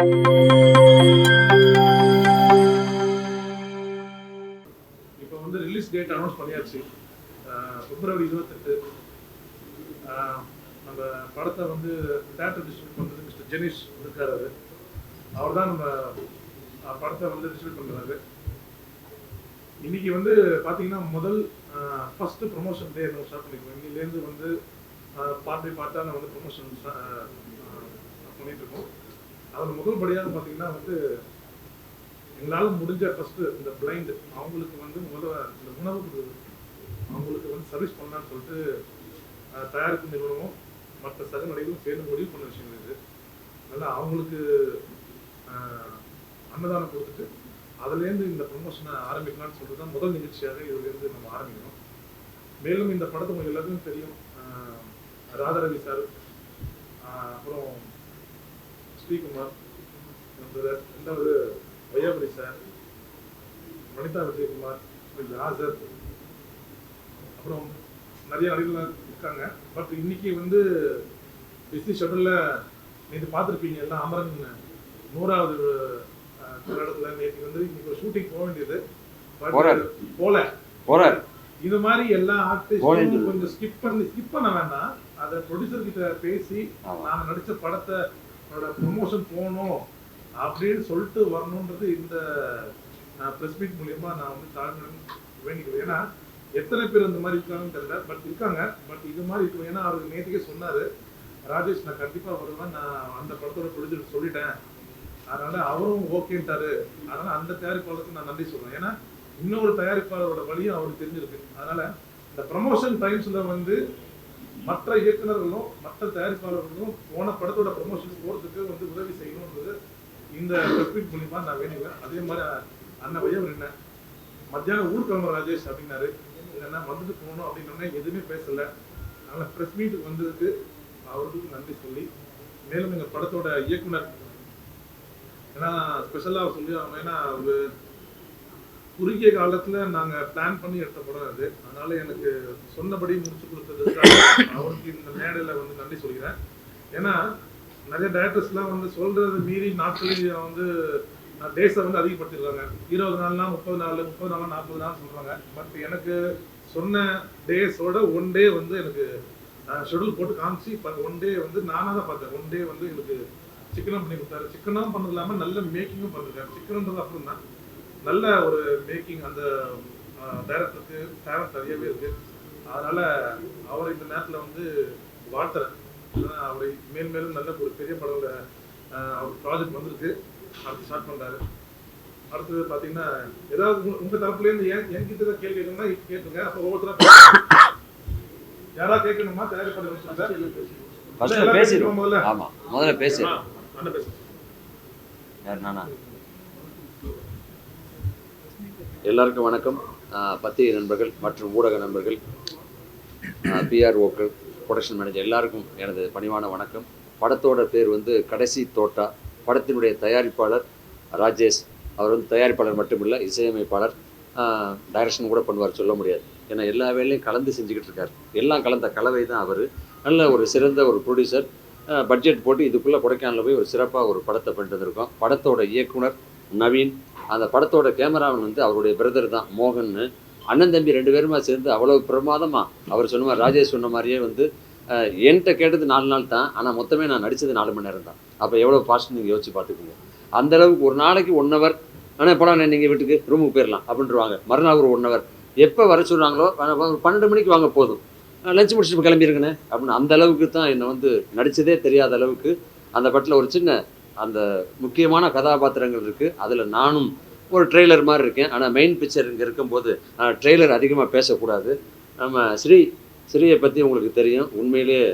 இப்போ வந்து release date announce பண்ணியாச்சு. பிப்ரவரி இருபத்தெட்டு. நம்ம படத்தை வந்து தேட்டர் டிஸ்ட்ரிபியூட் பண்ணுறது மிஸ்டர் ஜெனிஷ் இருக்கார் அவர். அவர் தான் நம்ம படத்தை வந்து டிஸ்ட்ரிபியூட் பண்ணுறாரு இன்னைக்கு வந்து பார்த்தீங்கன்னா முதல் ஃபர்ஸ்ட் ப்ரொமோஷன் டே நம்ம ஸ்டார்ட் பண்ணிருக்கோம். இன்னிலேருந்து வந்து பார்ட்டி பார்த்தா நான் வந்து ப்ரொமோஷன் பண்ணிட்டு இருக்கோம். அதில் முதல் படியாக பார்த்தீங்கன்னா வந்து எங்களால் முடிஞ்ச ஃபஸ்ட்டு இந்த பிளைண்டு அவங்களுக்கு வந்து முதல்ல இந்த உணவு கொடுக்குறது. அவங்களுக்கு வந்து சர்வீஸ் பண்ணலான்னு சொல்லிட்டு தயாரிப்பு நிறுவனமும் மற்ற சக சேர்ந்து முடிவு பண்ண விஷயம் இது. அதனால் அவங்களுக்கு அன்னதானம் கொடுத்துட்டு அதுலேருந்து இந்த ப்ரொமோஷனை ஆரம்பிக்கலாம்னு சொல்லிட்டு தான் முதல் நிகழ்ச்சியாக இதுலேருந்து நம்ம ஆரம்பிக்கணும் மேலும் இந்த படத்தை உங்களுக்கு எல்லாத்துக்கும் தெரியும். ராதாரவி சார் ஸ்ரீகுமார் ரெண்டாவது வையாபுரி சார் வனிதா விஜயகுமார் யாசர். அப்புறம் நிறைய நடிகர்கள் இருக்காங்க. பட் இன்னைக்கு வந்து பிஸி ஷெடியூலில் நேற்று பார்த்துருப்பீங்க எல்லாம் அமரன் நூறாவது கன்னடத்துல நேற்று வந்து இன்னைக்கு ஒரு ஷூட்டிங் போக வேண்டியது. போறாரு. போல. போறார். இது மாதிரி எல்லா ஆர்டிஸ்டும் கொஞ்சம் ஸ்கிப் பண்ணி ஸ்கிப் பண்ண வேண்டாம். அதை ப்ரொடியூசர் கிட்ட பேசி ஆமா. நாம நடிச்ச அவரோட ப்ரொமோஷன் போகணும் அப்படின்னு சொல்லிட்டு வரணுன்றது இந்த ப்ரெஸ் மீட் மூலியமா நான் வந்து தாழ்ந்து வேண்டிக்கிறேன். ஏன்னா எத்தனை பேர் இந்த மாதிரி இருக்காங்கன்னு தெரியல. பட் இருக்காங்க. பட் இது மாதிரி இருக்கும் ஏன்னா அவர் நேற்றுக்கே சொன்னார். ராஜேஷ் நான் கண்டிப்பாக வருவேன். நான் அந்த படத்தோட ப்ரொடியூசர் சொல்லிட்டேன். அதனால அவரும் ஓகேன்ட்டாரு. அதனால அந்த தயாரிப்பாளருக்கு நான் நன்றி சொல்றேன். ஏன்னா இன்னொரு தயாரிப்பாளரோட வழியும் அவருக்கு தெரிஞ்சிருக்கு. அதனால இந்த ப்ரமோஷன் டைம்ஸ்ல வந்து மற்ற இயக்குநர்களும் மற்ற தயாரிப்பாளர்களும் போன படத்தோட ப்ரொமோஷன் போகிறதுக்கு வந்து உதவி செய்யணுன்றது இந்த பிரஸ்மீட் மூலியமா நான் வேணுவேன் அதே மாதிரி அண்ணன் வையம் என்ன? மத்தியானம் ஊர் கிளம்புற ராஜேஷ் அப்படின்னாரு. இல்லைன்னா வந்துட்டு போகணும் அப்படின்னோடனே எதுவுமே பேசல. அதனால ப்ரெஸ் மீட்டுக்கு வந்ததுக்கு அவருக்கு நன்றி சொல்லி மேலும் எங்கள் படத்தோட இயக்குனர் ஏன்னா ஸ்பெஷலாக சொல்லி அவங்க ஏன்னா ஒரு குறுகிய காலத்துல நாங்க பிளான் பண்ணி எடுத்த படம் அது. அதனால எனக்கு சொன்னபடி முடிச்சு கொடுத்ததுக்காக அவருக்கு இந்த மேடையில வந்து நன்றி சொல்கிறேன். ஏன்னா நிறைய டேரக்டர்ஸ்லாம் வந்து சொல்றது மீறி நாட்களில் வந்து டேஸை வந்து அதிகப்படுத்திடுறாங்க. இருபது நாள்னா முப்பது நாள் முப்பது நாள் நாற்பது நாள் சொல்றாங்க. பட் எனக்கு சொன்ன டேஸோட ஒன் டே வந்து எனக்கு ஷெடியூல் போட்டு காமிச்சு இப்போ ஒன் டே வந்து நானாக தான் பார்த்தேன். ஒன் டே வந்து எனக்கு சிக்கனம் பண்ணி கொடுத்தாரு. சிக்கனும் பண்ணது இல்லாமல் நல்ல மேக்கிங்கும் பண்ணிருக்காரு. சிக்கனன்றது அப்புறம் தான் நல்ல ஒரு மேக்கிங் அந்த டைரக்டருக்கு டேலண்ட் நிறையவே இருக்கு. அதனால அவரை இந்த நேரத்தில் வந்து வாழ்த்துறேன். ஏன்னா அவரை மேல் மேலும் நல்ல ஒரு பெரிய படம் அவர் ப்ராஜெக்ட் வந்திருக்கு. அடுத்து ஸ்டார்ட் பண்றாரு. அடுத்தது பாத்தீங்கன்னா ஏதாவது உங்க- உங்க தரப்புல இருந்து என் என்கிட்ட தான் கேள்வி கேட்கணும்னா கேட்டுங்க அப்ப ஒவ்வொருத்தரா யாரா கேட்கணுமா? பேசிடுவோம். முதல்ல. ஆமா முதல்ல பேசி ஆ, அண்ணன் பேசு யார் நானா எல்லாருக்கும் வணக்கம். பத்திரிகை நண்பர்கள் மற்றும் ஊடக நண்பர்கள் பிஆர்ஓக்கள் ப்ரொடக்ஷன் மேனேஜர் எல்லாருக்கும் எனது பணிவான வணக்கம். படத்தோட பேர் வந்து கடைசி தோட்டா. படத்தினுடைய தயாரிப்பாளர் ராஜேஷ். அவர் வந்து தயாரிப்பாளர் மட்டுமில்லை இசையமைப்பாளர். டைரக்ஷன் கூட பண்ணுவார் சொல்ல முடியாது. ஏன்னா எல்லா வேலையும் கலந்து செஞ்சுக்கிட்டு இருக்கார். எல்லாம் கலந்த கலவை தான் அவர். நல்ல ஒரு சிறந்த ஒரு ப்ரொடியூசர் பட்ஜெட் போட்டு இதுக்குள்ளே கொடைக்கானலில் போய் ஒரு சிறப்பாக ஒரு படத்தை பண்ணிட்டு வந்திருக்கோம். படத்தோட இயக்குனர் நவீன். அந்த படத்தோட கேமராமேன் வந்து அவருடைய பிரதர் தான் மோகன்னு. அண்ணன் தம்பி ரெண்டு பேருமா சேர்ந்து அவ்வளவு பிரமாதமா அவர் சொன்ன மாதிரி ராஜேஷ் சொன்ன மாதிரியே வந்து என்கிட்ட கேட்டது நாலு நாள் தான். ஆனால் மொத்தமே நான் நடித்தது நாலு மணி நேரம் தான். அப்போ எவ்வளோ ஃபாஸ்ட் நீங்கள் யோசிச்சு பார்த்துக்கோங்க. அந்த அளவுக்கு ஒரு நாளைக்கு ஒன் ஹவர் ஆனால் படம் நீங்கள் வீட்டுக்கு ரூமுக்கு போயிடலாம் அப்படின்றவாங்க. மறுநாள் ஒரு ஒன் ஹவர் எப்போ வர சொல்கிறாங்களோ ஒரு பன்னெண்டு மணிக்கு வாங்க போதும். லஞ்ச் முடிச்சுட்டு கிளம்பியிருக்கேன் அப்படின்னு அந்த அளவுக்கு தான் என்னை வந்து நடித்ததே தெரியாத அளவுக்கு அந்த படத்தில் ஒரு சின்ன அந்த முக்கியமான கதாபாத்திரங்கள் இருக்குது அதில் நானும் ஒரு ட்ரெய்லர் மாதிரி இருக்கேன். ஆனால் மெயின் பிக்சர் இங்கே இருக்கும்போது ட்ரெய்லர் அதிகமாக பேசக்கூடாது. நம்ம ஸ்ரீ ஸ்ரீயை பற்றி உங்களுக்கு தெரியும். உண்மையிலேயே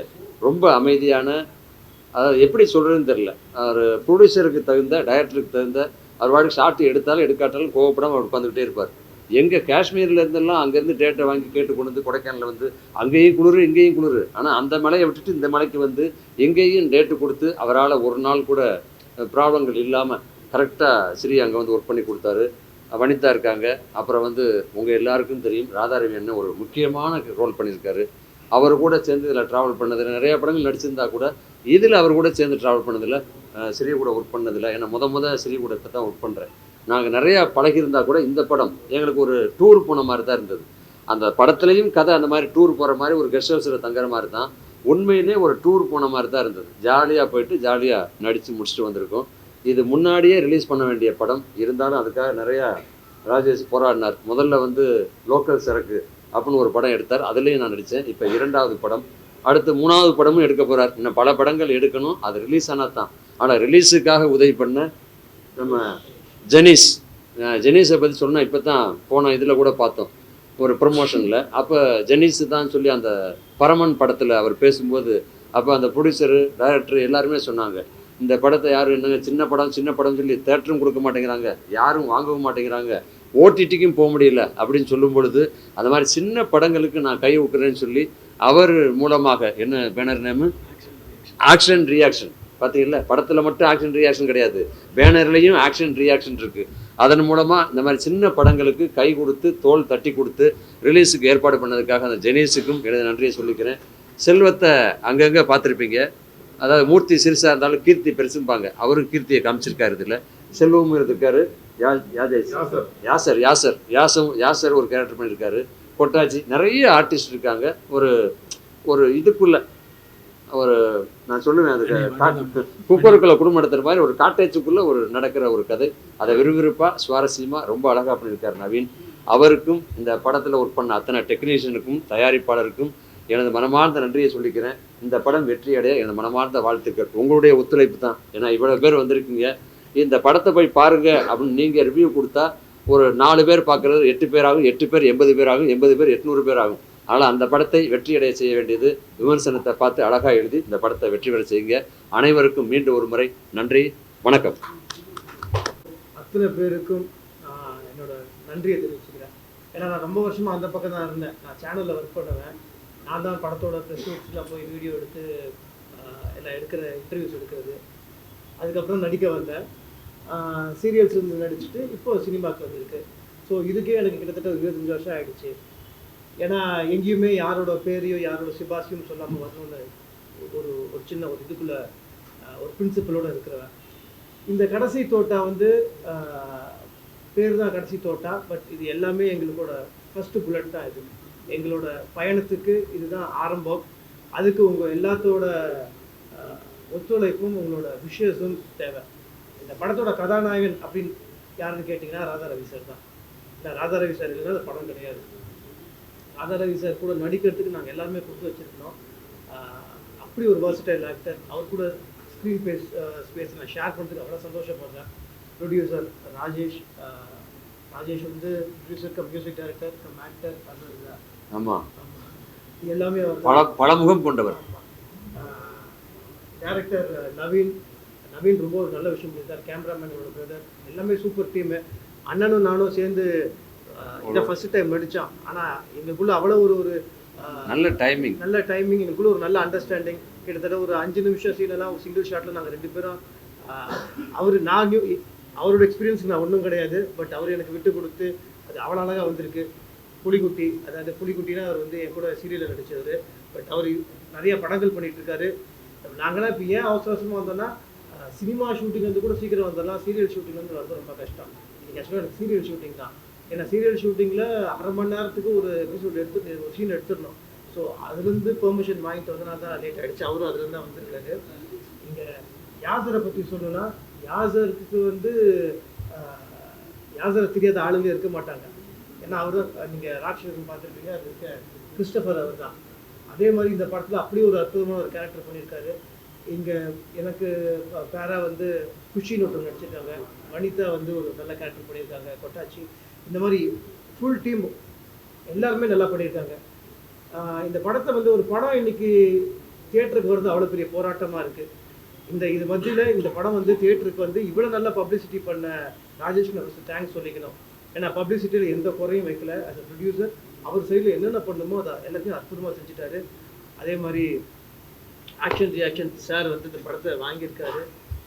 ரொம்ப அமைதியான அதாவது எப்படி சொல்கிறதுன்னு தெரில அவர் ப்ரொடியூசருக்கு தகுந்த டைரக்டருக்கு தகுந்த அவர் வாட்டுக்கு ஷார்ட் எடுத்தாலும் எடுக்காட்டாலும் கோவப்படாமல் அவர் உட்காந்துக்கிட்டே இருப்பார். எங்கே காஷ்மீரில் இருந்தெல்லாம் அங்கேருந்து டேட்டை வாங்கி கேட்டு கொண்டு வந்து கொடைக்கானலில் வந்து அங்கேயும் குளிர் இங்கேயும் குளிர். ஆனால் அந்த மலையை விட்டுட்டு இந்த மலைக்கு வந்து எங்கேயும் டேட்டு கொடுத்து அவரால் ஒரு நாள் கூட ப்ராப்ளங்கள் இல்லாமல் கரெக்டாக ஸ்ரீ அங்கே வந்து ஒர்க் பண்ணி கொடுத்தாரு. வனிதா இருக்காங்க. அப்புறம் வந்து உங்கள் எல்லாருக்கும் தெரியும். ராதாரவி அண்ணன் ஒரு முக்கியமான ரோல் பண்ணியிருக்காரு. அவர் கூட சேர்ந்து இதில் ட்ராவல் பண்ணதில்லை நிறையா படங்கள் நடிச்சிருந்தா கூட இதில் அவர் கூட சேர்ந்து ட்ராவல் பண்ணதில் சிறிய கூட ஒர்க் பண்ணதில்லை ஏன்னா முத முத சிறிய கூட இப்போ தான் ஒர்க் பண்ணுறேன் நாங்கள் நிறையா பழகியிருந்தால் கூட இந்த படம் எங்களுக்கு ஒரு டூர் போன மாதிரி தான் இருந்தது. அந்த படத்துலையும் கதை அந்த மாதிரி டூர் போகிற மாதிரி ஒரு கெஸ்ட் ஹவுஸில் தங்குற மாதிரி தான் உண்மையிலே ஒரு டூர் போன மாதிரி தான் இருந்தது. ஜாலியாக போயிட்டு ஜாலியாக நடித்து முடிச்சுட்டு வந்திருக்கோம். இது முன்னாடியே ரிலீஸ் பண்ண வேண்டிய படம். இருந்தாலும் அதுக்காக நிறையா ராஜேஷ் போராடினார். முதல்ல வந்து லோக்கல் சரக்கு அப்படின்னு ஒரு படம் எடுத்தார். அதுலேயும் நான் நடித்தேன் இப்போ இரண்டாவது படம். அடுத்து மூணாவது படமும் எடுக்க போகிறார் இன்னும் பல படங்கள் எடுக்கணும். அது ரிலீஸ் ஆனால் தான். ஆனால் ரிலீஸுக்காக உதவி பண்ண நம்ம ஜெனிஸ் அஹ் ஜெனிஸை பற்றி சொன்னால் இப்போ தான் போன இதில் கூட பார்த்தோம். ஒரு ப்ரொமோஷனில் அப்போ ஜெனிஸ் தான் சொல்லி அந்த பரமன் படத்தில் அவர் பேசும்போது அப்போ அந்த ப்ரொடியூசரு டைரக்டர் எல்லாருமே சொன்னாங்க இந்த படத்தை யாரும் என்னங்க சின்ன படம் சின்ன படம் சொல்லி தேட்டரும் கொடுக்க மாட்டேங்கிறாங்க யாரும் வாங்கவும் மாட்டேங்கிறாங்க ஓடிடிக்கும் போக முடியல அப்படின்னு சொல்லும் பொழுது அந்த மாதிரி சின்ன படங்களுக்கு நான் கை ஊக்குறேன்னு சொல்லி அவர் மூலமாக என்ன பேனர் நேமு? ஆக்ஷன் ரியாக்ஷன் பார்த்தீங்களா படத்தில் மட்டும் ஆக்ஷன் ரியாக்ஷன் கிடையாது. பேனர்லேயும் ஆக்ஷன் ரியாக்ஷன் இருக்குது அதன் மூலமாக இந்த மாதிரி சின்ன படங்களுக்கு கை கொடுத்து தோல் தட்டி கொடுத்து ரிலீஸுக்கு ஏற்பாடு பண்ணதுக்காக அந்த ஜெனீஸுக்கும் எனது நன்றியை சொல்லிக்கிறேன். செல்வத்தை அங்கங்கே பார்த்துருப்பீங்க. அதாவது மூர்த்தி சிறுசாக இருந்தாலும் கீர்த்தி பெருசும்பாங்க. அவரும் கீர்த்தியை காமிச்சிருக்காரு இதில். செல்வமும் இருந்திருக்காரு. யா யாசர். யாசர் யாசர் யாசம் யாசர் ஒரு கேரக்டர் பண்ணியிருக்காரு. கொட்டாச்சி நிறைய ஆர்டிஸ்ட் இருக்காங்க. ஒரு ஒரு இதுக்குள்ள ஒரு நான் சொல்லுவேன் அது குப்பருக்குள்ள குடும்பம் நடத்துற மாதிரி ஒரு காட்டேஜுக்குள்ள ஒரு நடக்கிற ஒரு கதை. அதை விறுவிறுப்பா சுவாரஸ்யமா ரொம்ப அழகா பண்ணியிருக்காரு நவீன். அவருக்கும் இந்த படத்துல ஒர்க் பண்ண அத்தனை டெக்னீஷியனுக்கும் தயாரிப்பாளருக்கும் எனது மனமார்ந்த நன்றியை சொல்லிக்கிறேன். இந்த படம் வெற்றி அடைய எனது மனமார்ந்த வாழ்த்துக்கள். உங்களுடைய ஒத்துழைப்பு தான். ஏன்னா இவ்வளவு பேர் வந்திருக்கீங்க. இந்த படத்தை போய் பாருங்க அப்படின்னு நீங்க ரிவ்யூ கொடுத்தா ஒரு நாலு பேர் பார்க்கறது எட்டு பேர் ஆகும் எட்டு பேர் எண்பது பேர் ஆகும் எண்பது பேர் எட்நூறு பேர் ஆகும் அதனால் அந்த படத்தை வெற்றியடைய செய்ய வேண்டியது விமர்சனத்தை பார்த்து அழகாக எழுதி இந்த படத்தை வெற்றி பெற செய்யுங்க. அனைவருக்கும் மீண்டும் ஒரு முறை நன்றி வணக்கம். அத்தனை பேருக்கும் என்னோட நன்றியை தெரிவிச்சுக்கிறேன். ஏன்னா நான் ரொம்ப வருஷமா அந்த பக்கம் தான் இருந்தேன். நான் சேனலில் ஒர்க் பண்ணுவேன். நான் தான் படத்தோட ப்ரெஸ் ஷூட்ஸ்லாம் போய் வீடியோ எடுத்து எல்லாம் எடுக்கிற இன்டர்வியூஸ் எடுக்கிறது. அதுக்கப்புறம் நடிக்க வந்தேன். சீரியல்ஸ் வந்து நடிச்சுட்டு இப்போ சினிமாக்கு வந்திருக்கு. ஸோ இதுக்கே எனக்கு கிட்டத்தட்ட ஒரு இருபத்தஞ்சு வருஷம் ஆயிடுச்சு. ஏன்னா எங்கேயுமே யாரோட பேரையும் யாரோட சிபாசியும் சொல்லாமல் வரணும்னு ஒரு ஒரு சின்ன ஒரு இதுக்குள்ளே ஒரு பிரின்சிபலோடு இருக்கிறவன். இந்த கடைசி தோட்டா வந்து பேர் தான் கடைசி தோட்டா பட் இது எல்லாமே எங்களோட ஃபஸ்ட்டு புல்லட் தான் இது. எங்களோட பயணத்துக்கு இதுதான் ஆரம்பம். அதுக்கு உங்கள் எல்லாத்தோட ஒத்துழைப்பும் உங்களோட விஷயஸும் தேவை. இந்த படத்தோட கதாநாயகன் அப்படின்னு யாருன்னு கேட்டிங்கன்னா ராதா ரவி சார் தான். இந்த ராதா ரவி சார் இல்லைன்னா அந்த படம் கிடையாது. ராதா ரவி சார் கூட நடிக்கிறதுக்கு நாங்கள் எல்லாருமே கொடுத்து வச்சுருந்தோம் அப்படி ஒரு versatile ஆக்டர் அவர் கூட ஸ்க்ரீன் பேஸ் ஸ்பேஸ் நான் ஷேர் பண்ணுறதுக்கு அவ்வளோ சந்தோஷப்படுறேன். ப்ரொடியூசர் ராஜேஷ் ராஜேஷ் வந்து producer cum music director cum actor ஆமாம் எல்லாமே பல பலமுகம் கொண்டவர். டேரக்டர் நவீன் நவீன் ரொம்ப ஒரு நல்ல விஷயம் பண்ணியிருக்கார். கேமராமேனோட பிரதர் எல்லாமே சூப்பர் டீமு அண்ணனும் நானும் சேர்ந்து இதான் ஃபர்ஸ்ட் டைம் நடித்தோம் ஆனால் எங்களுக்குள்ள அவ்வளோ ஒரு ஒரு நல்ல டைமிங் நல்ல டைமிங் எங்களுக்குள்ள ஒரு நல்ல அண்டர்ஸ்டாண்டிங் கிட்டத்தட்ட ஒரு அஞ்சு நிமிஷம் சீனெல்லாம் சிங்கிள் ஷாட்டில் நாங்கள் ரெண்டு பேரும் அவர் நான் நியூ அவரோட எக்ஸ்பீரியன்ஸ் நான் ஒன்றும் கிடையாது. பட் அவர் எனக்கு விட்டு கொடுத்து அது அவ்வளோ அழகாக வந்திருக்கு. புலிக்குட்டி அதாவது புலிக்குட்டினா அவர் வந்து என் கூட சீரியலில் நடிச்சவர். பட் அவர் நிறைய படங்கள் பண்ணிட்டு இருக்காரு. நாங்களாம் இப்போ ஏன் அவசர அவசரமாக வந்தோம்னா சினிமா ஷூட்டிங் வந்து கூட சீக்கிரம் வந்துடலாம் சீரியல் ஷூட்டிங் வந்து வரது ரொம்ப கஷ்டம். இன்னைக்கு ஆக்சுவலாக எனக்கு சீரியல் ஷூட்டிங் தான். ஏன்னா சீரியல் ஷூட்டிங்கில் அரை மணி நேரத்துக்கு ஒரு எபிசோட் எடுத்து ஒரு சீன் எடுத்துடணும். ஸோ அதுலேருந்து பெர்மிஷன் வாங்கிட்டு வந்தனால தான் லேட் ஆகிடுச்சு அவரும் அதுலேருந்து தான் வந்திருக்காரு. இங்கே யாசரை பற்றி சொல்லணும்னா யாசருக்கு வந்து யாசரை தெரியாத ஆளுங்க இருக்க மாட்டாங்க. ஏன்னா அவர் தான் நீங்கள் ராட்சசன் பார்த்துருப்பீங்க அது இருக்க கிறிஸ்டபர் அவர் தான் அதே மாதிரி இந்த படத்தில் அப்படியே ஒரு அற்புதமான ஒரு கேரக்டர் பண்ணியிருக்காரு. இங்கே எனக்கு பேரா வந்து குஷின்னு ஒருத்தர் நடிச்சிருக்காங்க. வனிதா வந்து ஒரு நல்ல கேரக்டர் பண்ணியிருக்காங்க கொட்டாச்சி. இந்த மாதிரி ஃபுல் டீம் எல்லாருமே நல்லா பண்ணியிருக்காங்க. இந்த படத்தை வந்து ஒரு படம் இன்னைக்கு தியேட்டருக்கு வருது அவ்வளோ பெரிய போராட்டமாக இருக்குது இந்த இது மத்தியில் இந்த படம் வந்து தியேட்டருக்கு வந்து இவ்வளோ நல்ல பப்ளிசிட்டி பண்ண ராஜேஷ் ஃபஸ்ட்டு தேங்க்ஸ் சொல்லிக்கணும். ஏன்னா பப்ளிசிட்டியில் எந்த குறையும் வைக்கல. அஸ் அ ப்ரொடியூசர் அவர் சைடில் என்னென்ன பண்ணுமோ அதை எல்லாத்தையும் அற்புதமாக செஞ்சுட்டாரு. அதே மாதிரி ஆக்ஷன் ரியாக்ஷன் சார் வந்து இந்த படத்தை வாங்கியிருக்காரு.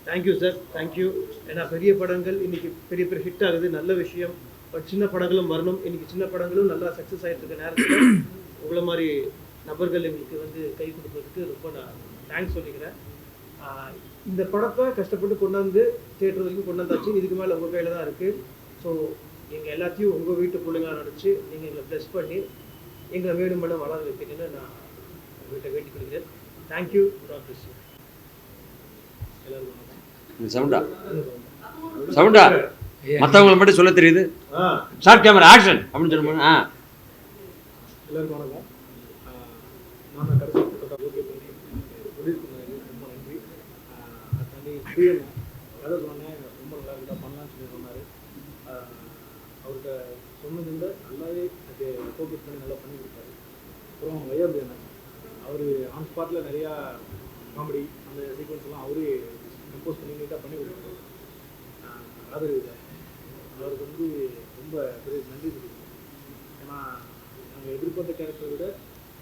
தேங்க்யூ சார் தேங்க்யூ ஏன்னா பெரிய படங்கள் இன்றைக்கி பெரிய பெரிய ஹிட் ஆகுது. நல்ல விஷயம். சின்ன படங்களும் வரணும். இன்னைக்கு சின்ன படங்களும் நல்லா சக்ஸஸ் ஆகிட்டு இருக்க நேரத்தில் உங்களை மாதிரி நபர்கள் எங்களுக்கு வந்து கை கொடுக்கறதுக்கு ரொம்ப நான் தேங்க்ஸ் சொல்லிக்கிறேன். இந்த படத்தை கஷ்டப்பட்டு கொண்டாந்து தேட்டர் வரைக்கும் கொண்டு வந்தாச்சு இதுக்கு மேலே உங்கள் கையில் தான் இருக்குது ஸோ எங்கள் எல்லாத்தையும் உங்கள் வீட்டு பிள்ளைங்களா நடிச்சு நீங்கள் எங்களை ப்ளஸ் பண்ணி எங்களை மேலும் மேலும் வளர வைப்பீங்கன்னு நான் உங்கள்கிட்ட வேண்டிக் கொள்கிறேன். தேங்க்யூ காட் பிளஸ் யூ எல்லாருக்கும் சவுண்டா. சவுண்டா? மற்றவங்களை மட்டும் சொல்ல தெரியுது. ஷார்ட் கேமரா ஆக்ஷன் அப்படின்னு சொல்லும்போது ஆ. அவர்கிட்ட சொன்னதை விட நல்லாவே ஃபோக்கஸ் பண்ணி நல்லா பண்ணி கொடுத்தாரு. அப்புறம் வையாபி அவர் ஆன் ஸ்பாட்டில் நிறையா காமெடி அந்த சீக்வன்ஸ் எல்லாம் அவரே கம்போஸ் பண்ணி நீட்டாக பண்ணி கொடுத்தாரு. இல்லை அவருக்கு வந்து ரொம்ப பெரிய நன்றி தெரிவிக்கிறேன். ஏன்னா நாங்கள் எதிர்பார்த்த கேரக்டரை விட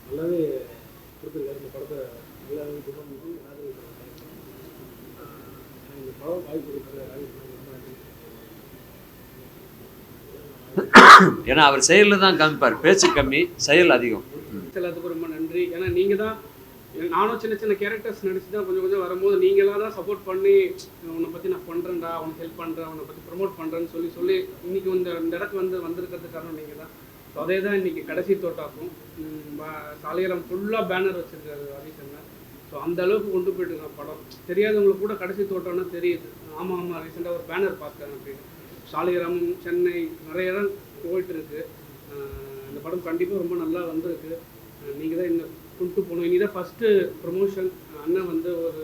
நல்லாவே கொடுத்துருக்காரு. இந்த படத்தை நல்லாவே கொண்டு வந்து. ஆஹ் எனக்கு இந்த படம் வாய்ப்பு கொடுக்குற ரொம்ப நன்றி ஏன்னா அவர் செயலில் தான் காமிப்பார். பேச்சு கம்மி செயல் அதிகம். எல்லாத்துக்கும் ரொம்ப நன்றி. ஏன்னா நீங்கள் தான் நானும் சின்ன சின்ன கேரக்டர்ஸ் நடிச்சு தான் கொஞ்சம் கொஞ்சம் வரும்போது நீங்களாக தான் சப்போர்ட் பண்ணி உன்னை பற்றி நான் பண்ணுறேன்டா அவனுக்கு ஹெல்ப் பண்ணுறேன் அவனை பற்றி ப்ரொமோட் பண்ணுறேன்னு சொல்லி சொல்லி இன்னைக்கு இந்த இந்த இடத்துக்கு வந்து வந்திருக்கிறது காரணம் நீங்கள் தான் ஸோ அதே தான் இன்றைக்கி கடைசி தோட்டாக்கும் சாலையரம் ஃபுல்லாக பேனர் வச்சுருக்காரு ரவிசன்னா ஸோ அந்த அளவுக்கு கொண்டு போயிட்டு இருக்கான் படம். தெரியாதவங்களுக்கு கூட கடைசி தோட்டம்னா தெரியுது. ஆமாம் ஆமாம் ரீசெண்டாக ஒரு பேனர் பார்த்தேன் அப்படின்னு சாலிகிராமம் சென்னை நிறைய இடம் போயிட்டுருக்கு. இந்த படம் கண்டிப்பாக ரொம்ப நல்லா வந்திருக்கு. நீங்கள் தான் இன்னும் கொண்டு போகணும். இனி தான் ஃபஸ்ட்டு ப்ரொமோஷன் அண்ணன் வந்து ஒரு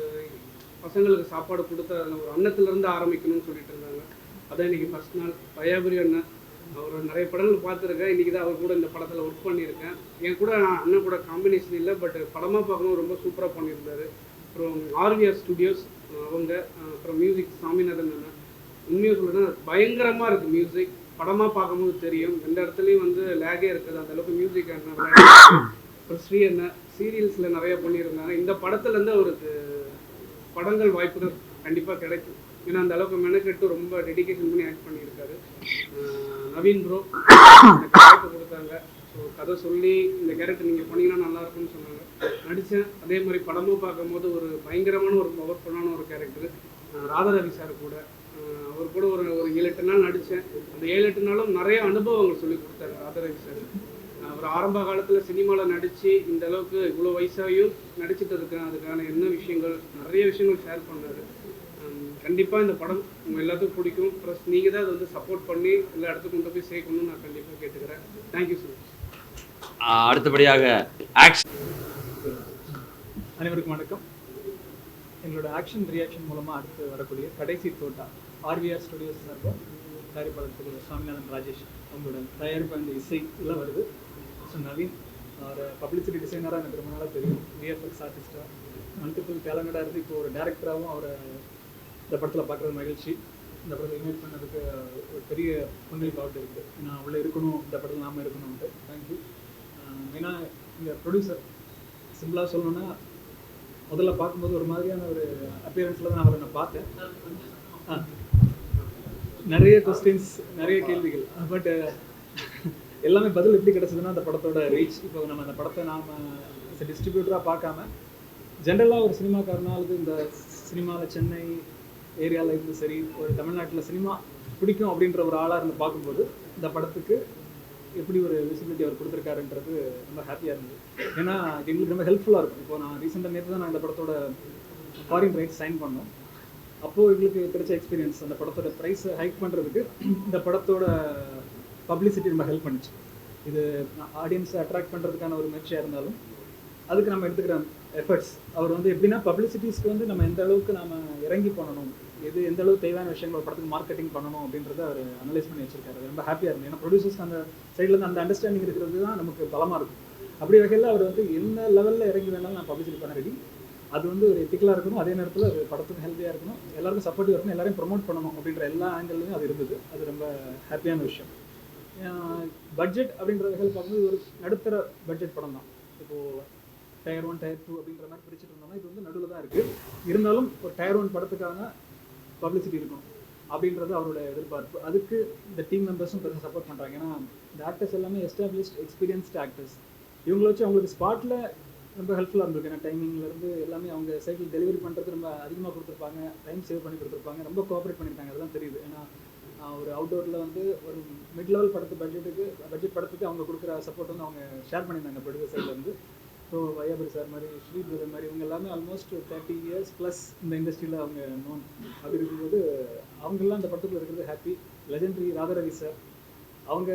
பசங்களுக்கு சாப்பாடு கொடுத்து அதில் ஒரு அன்னத்துலேருந்து ஆரம்பிக்கணும்னு சொல்லிட்டு இருந்தாங்க. அதான் இன்னைக்கு ஃபஸ்ட் நாள். பயாபுரி அண்ணன் அவர் நிறைய படங்கள் பார்த்துருக்கேன். இன்றைக்கி தான் அவர் கூட இந்த படத்தில் ஒர்க் பண்ணியிருக்கேன். என் கூட நான் அண்ணன் கூட காம்பினேஷன் இல்லை பட் படமாக பார்க்கணும் ரொம்ப சூப்பராக பண்ணியிருந்தாரு. அப்புறம் ஆர்விஆர் ஸ்டுடியோஸ் அவங்க அப்புறம் மியூசிக் சாமிநாதன் அண்ணன். உண்மையாக சொல்லணும்னா பயங்கரமாக இருக்குது மியூசிக் படமாக பார்க்கும்போது தெரியும். எந்த இடத்துலையும் வந்து லேகே இருக்குது. அந்த அளவுக்கு மியூசிக் அண்ணன் அப்புறம் ஸ்ரீ அண்ணன் சீரியல்ஸில் நிறைய பண்ணியிருந்தாங்க. இந்த படத்துலேருந்து அவருக்கு படங்கள் வாய்ப்புகள் கண்டிப்பாக கிடைக்கும். ஏன்னா அந்த அளவுக்கு மெனக்கெட்டு ரொம்ப டெடிகேஷன் பண்ணி ஆக்ட் பண்ணியிருக்காரு. நவீன் ப்ரோ எனக்கு வாய்ப்பு கொடுத்தாங்க. ஸோ கதை சொல்லி இந்த கேரக்டர் நீங்கள் பண்ணீங்கன்னா நல்லா இருக்கும்னு சொன்னாங்க. நடித்தேன் அதே மாதிரி படமும் பார்க்கும்போது ஒரு பயங்கரமான ஒரு பவர்ஃபுல்லான ஒரு கேரக்டர் ராதாரவி சார் கூட. அவர் கூட ஒரு ஒரு ஏழு எட்டு நாள் நடித்தேன் அந்த ஏழு எட்டு நாளும் நிறைய அனுபவங்கள் சொல்லி கொடுத்தாரு ராதாரவி சார் அவர் ஆரம்ப காலத்தில் சினிமாவில் நடித்து இந்த அளவுக்கு இவ்வளோ வயசாகியும் நடிச்சிட்டு இருக்கேன். அதுக்கான என்ன விஷயங்கள்? நிறைய விஷயங்கள் ஷேர் பண்ணார் கண்டிப்பாக இந்த படம் உங்கள் எல்லாத்துக்கும் பிடிக்கும். ப்ளஸ் நீங்கள் தான் அதை வந்து சப்போர்ட் பண்ணி எல்லா இடத்துக்கும் கொண்டு போய் சேர்க்கணும்னு நான் கண்டிப்பாக கேட்டுக்கிறேன். தேங்க்யூ ஸோ மச் அடுத்தபடியாக ஆக்ஷன் அனைவருக்கும் வணக்கம். எங்களோட ஆக்ஷன் ரியாக்ஷன் மூலமாக அடுத்து வரக்கூடிய கடைசி தோட்டா ஆர்விஆர் ஸ்டுடியோஸ் சார்பாக தயாரிப்பாளர் திரு சாமிநாதன் ராஜேஷ் அவங்களோட தயாரிப்பு அந்த இசை எல்லாம் வருது. ஸோ நவீன் அவர் பப்ளிசிட்டி டிசைனராக எனக்கு ரொம்ப நாளாக தெரியும். விஎஃப்எக்ஸ் ஆர்டிஸ்டாக மல்டிபிள் டேலண்டடாக இருந்து இப்போ ஒரு டேரக்டராகவும் அவரை இந்த படத்தில் பார்க்குறது மகிழ்ச்சி இந்த படத்தை இன்வைட் பண்ணதுக்கு ஒரு பெரிய பங்களிப்பு அவர்கிட்ட இருக்குது நான் உள்ளே இருக்கணும் இந்த படத்தில் நாம இருக்கணும்ட்டு தேங்க்யூ மெயினாக இந்த ப்ரொடியூசர் சிம்பிளாக சொல்லணும்னா முதல்ல பார்க்கும்போது ஒரு மாதிரியான ஒரு அப்பியரன்ஸில் தான் அவரை நான் பார்த்தேன். நிறைய கொஸ்டின்ஸ் நிறைய கேள்விகள். பட் எல்லாமே பதில் எப்படி கிடைச்சதுன்னா அந்த படத்தோட ரீச் இப்போ நம்ம அந்த படத்தை நாம் டிஸ்ட்ரிபியூட்டராக பார்க்காம ஜென்ரலாக ஒரு சினிமாக்காரனாலுக்கு இந்த சினிமாவில் சென்னை ஏரியாவில் இருந்து சரி ஒரு தமிழ்நாட்டில் சினிமா பிடிக்கும் அப்படின்ற ஒரு ஆளாக இருந்து பார்க்கும்போது இந்த படத்துக்கு எப்படி ஒரு விசிபிலிட்டி அவர் கொடுத்துருக்காருன்றது ரொம்ப ஹாப்பியாக இருந்தது. ஏன்னா இது எங்களுக்கு ரொம்ப ஹெல்ப்ஃபுல்லாக இருக்கும். இப்போ நான் ரீசெண்டாக நேற்று தான் நான் இந்த படத்தோட ஃபாரின் ரைட்ஸ் சைன் பண்ணோம். அப்போது எங்களுக்கு கிடைச்ச எக்ஸ்பீரியன்ஸ் அந்த படத்தோட ப்ரைஸை ஹைக் பண்ணுறதுக்கு இந்த படத்தோட பப்ளிசிட்டி ரொம்ப ஹெல்ப் பண்ணுச்சு. இது ஆடியன்ஸை அட்ராக்ட் பண்ணுறதுக்கான ஒரு முயற்சியாக இருந்தாலும் அதுக்கு நம்ம எடுத்துக்கிற எஃபர்ட்ஸ் அவர் வந்து எப்படின்னா பப்ளிசிட்டிஸ்க்கு வந்து நம்ம எந்த அளவுக்கு நாம இறங்கி பண்ணணும் எது எந்த அளவுக்கு தேவையான விஷயங்கள் படத்துக்கு மார்க்கெட்டிங் பண்ணணும் அப்படின்றத அவர் அனலைஸ் பண்ணி வச்சிருக்காரு. ரொம்ப ஹாப்பியாக இருந்தது ஏன்னா ப்ரொடியூசர்ஸ்க்கு அந்த சைடில் அந்த அண்டர்ஸ்டாண்டிங் இருக்கிறது தான் நமக்கு பலமாக இருக்கும். அப்படி வகையில் அவர் வந்து எந்த லெவலில் இறங்கி வேணாலும் நான் பப்ளிசிட்டி பண்ண ரெடி அது வந்து ஒரு எத்திக்கலாக இருக்கணும். அதே நேரத்தில் அது படத்துக்கு ஹெல்த்தியாக இருக்கணும். எல்லாருக்கும் சப்போர்ட்டிவ் இருக்கணும். எல்லாரையும் ப்ரொமோட் பண்ணணும் அப்படின்ற எல்லா ஆங்கிள்லையும் அது இருந்தது. அது ரொம்ப ஹாப்பியான விஷயம். பட்ஜெட் அப்படின்ற வகையில் பார்க்கும்போது ஒரு நடுத்தர பட்ஜெட் படம் தான். இப்போது டயர் ஒன் டயர் டூ அப்படின்ற மாதிரி பிரிச்சுட்டு இருந்தோம்னா இது வந்து நடுவில் தான் இருக்குது இருந்தாலும் ஒரு டயர் ஒன் படத்துக்கான பப்ளிசிட்டி இருக்கும் அப்படின்றது அவரோட எதிர்பார்ப்பு. அதுக்கு இந்த டீம் மெம்பர்ஸும் பெருசாக சப்போர்ட் பண்ணுறாங்க ஏன்னா இந்த ஆக்டர்ஸ் எல்லாமே எஸ்டாப்ளிஷ்ட் எக்ஸ்பீரியன்ஸ்டு ஆக்டர்ஸ் இவங்கள வச்சு அவங்களுக்கு ஸ்பாட்டில் ரொம்ப ஹெல்ப்ஃபுல்லாக இருந்திருக்கு. ஏன்னா டைமிங்லேருந்து எல்லாமே அவங்க சைக்கிள் டெலிவரி பண்ணுறது ரொம்ப அதிகமாக கொடுத்துருப்பாங்க. டைம் சேவ் பண்ணி கொடுத்துருப்பாங்க. ரொம்ப கோஆப்ரேட் பண்ணியிருக்காங்க. அதெல்லாம் தெரியுது. ஏன்னா ஒரு அவுட்டோரில் வந்து ஒரு மிட் லெவல் படத்து பட்ஜெட்டுக்கு பட்ஜெட் படத்துக்கு அவங்க கொடுக்குற சப்போர்ட் வந்து அவங்க ஷேர் பண்ணியிருந்தாங்க ப்ரொடியூசர் சைட்லேருந்து ஸோ வையாபுரி சார் மாதிரி ஸ்ரீ பிரதர் மாதிரி இவங்க எல்லாமே ஆல்மோஸ்ட் தேர்ட்டி இயர்ஸ் ப்ளஸ் இந்த இண்டஸ்ட்ரியில் அவங்க நோன் அப்படி இருக்கும்போது அவங்கெல்லாம் அந்த படத்துக்குள்ள இருக்கிறது ஹாப்பி லெஜெண்டரி ராதாரவி சார் அவங்க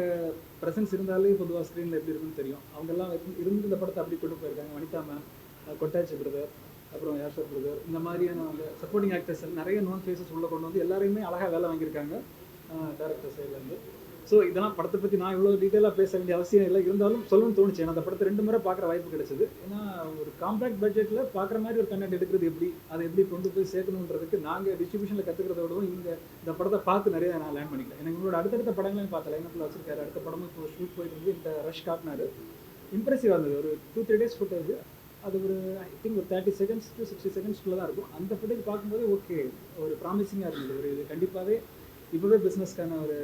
ப்ரெசன்ஸ் இருந்தாலே பொதுவாக ஸ்க்ரீனில் எப்படி இருக்குன்னு தெரியும். அவங்கெல்லாம் இருந்து- இருந்து இந்த படத்தை அப்படி கொண்டு போயிருக்காங்க. வனிதா மேம் கொட்டாச்சி பிரதர் அப்புறம் யாஷர் பிரதர் இந்த மாதிரியான அவங்க சப்போர்ட்டிங் ஆக்டர்ஸ் நிறைய நோன் ஃபேஸஸ் உள்ளே கொண்டு வந்து எல்லாரையுமே அழகாக வேலை வாங்கியிருக்காங்க. டேரக்டர் சைட்லேருந்து ஸோ இதெல்லாம் படத்தை பற்றி நான் இவ்வளோ டீட்டெயிலாக பேச வேண்டிய அவசியம் இல்லை. இருந்தாலும் சொல்லணும்னு தோணுச்சு. ஏன்னா அந்த படத்தை ரெண்டு முறை பார்க்குற வாய்ப்பு கிடைச்சது. ஏன்னா ஒரு காம்பேக்ட் பட்ஜெட்டில் பார்க்குற மாதிரி ஒரு கண்டென்ட் எடுக்கிறது எப்படி? அதை எப்படி கொண்டு போய் சேர்க்கணுன்றதுக்கு நாங்கள் டிஸ்ட்ரிபியூஷனில் கற்றுக்கிறத விடவும் இங்கே இந்த படத்தை பார்த்து நிறைய நான் லேர்ன் பண்ணிக்கிறேன் எனக்கு உங்களோட அடுத்தடுத்த படங்களையும் பார்த்த லைனப்பில் வச்சிருக்காரு. அடுத்த படமும் இப்போ ஷூட் போயிட்டு இருந்து இந்த ரஷ் காட்டினாரு. இம்ப்ரெசிவாக இருந்தது. ஒரு டூ த்ரீ டேஸ் ஃபுட்டேஜ் அது ஒரு ஐ திங்க் ஒரு தேர்ட்டி செகண்ட்ஸ் டு சிக்ஸ்டி செகண்ட்ஸ்குள்ளே தான் இருக்கும். அந்த ஃபுட்டேஜ் பார்க்கும்போது ஓகே ஒரு ப்ராமிசிங்காக இருந்தது. ஒரு இது கண்டிப்பாகவே இப்போவே பிஸ்னஸ்க்கான ஒரு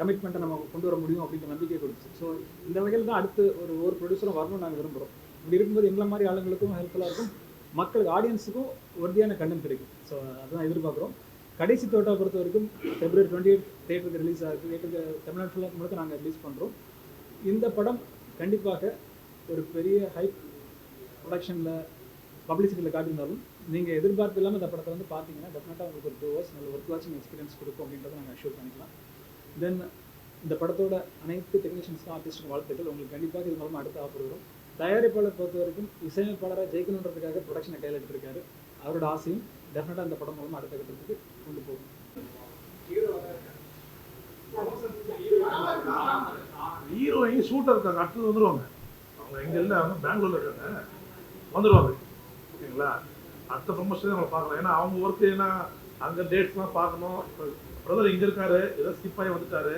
கமிட்மெண்ட்டை நம்ம கொண்டு வர முடியும் அப்படின்ற நம்பிக்கை கொடுத்துச்சு. ஸோ இந்த வகையில் தான் அடுத்து ஒரு ஒரு ப்ரொடியூசரும் வரணும்னு நாங்கள் விரும்புகிறோம் இப்படி இருக்கும்போது எங்களை மாதிரி ஆளுங்களுக்கும் ஹெல்ப்ஃபுல்லாக இருக்கும். மக்களுக்கு ஆடியன்ஸுக்கும் உறுதியான கண்டென்ட் கிடைக்கும். ஸோ அதுதான் எதிர்பார்க்குறோம். கடைசி தோட்டா பொறுத்த வரைக்கும் பிப்ரவரி டுவெண்ட்டி எயிட் தேட்டருக்கு ரிலீஸ் ஆகுது. தேட்டருக்கு தமிழ்நாடு ஃபுல்லாக முழுக்க நாங்கள் ரிலீஸ் பண்ணுறோம் இந்த படம் கண்டிப்பாக ஒரு பெரிய ஹைப் ப்ரொடக்ஷனில் பப்ளிசிட்டியில் காட்டியிருந்தாலும் நீங்கள் எதிர்பார்த்து இல்லாமல் இந்த படத்தை வந்து பார்த்தீங்கன்னா டெஃபினட்டாக உங்களுக்கு ஒரு டூ ஹவர்ஸ் நல்ல ஒர்க் வாட்சிங் எக்ஸ்பீரியன்ஸ் கொடுக்கும் அப்படின்றத நாங்கள் ஷூர் பண்ணிக்கலாம். தென் இந்த படத்தோட அனைத்து டெக்னீஷியன்ஸ்க்கும் ஆர்டிஸ்ட்டுக்கும் வாழ்த்துக்கள். உங்களுக்கு கண்டிப்பாக இது மூலமாக அடுத்த ஆஃபர் வரும். தயாரிப்பாளர் பொறுத்த வரைக்கும் இசையமைப்பாளராக ஜெயிக்கணுன்றதுக்காக ப்ரொடக்ஷனை கையில் எடுத்திருக்காரு. அவரோட ஆசையும் டெஃபினட்டாக இந்த படம் மூலமாக அடுத்த கட்டத்துக்கு கொண்டு போகும். ஹீரோயின் ஷூட்டர் இருக்காங்க. அடுத்தது வந்துருவாங்க. அவங்க எங்கே இல்லை? அவங்க பெங்களூர்ல இருக்காங்க. வந்துருவாங்க. ஓகேங்களா? அடுத்த ப்ரொமோஷன் நம்ம பார்க்கலாம் ஏன்னா அவங்க ஒர்க்கு ஏன்னா அங்கே டேட்ஸ்லாம் பார்க்கணும். பிரதர் இங்கே இருக்காரு ஏதோ ஸ்கிப்பாகி வந்துட்டாரு.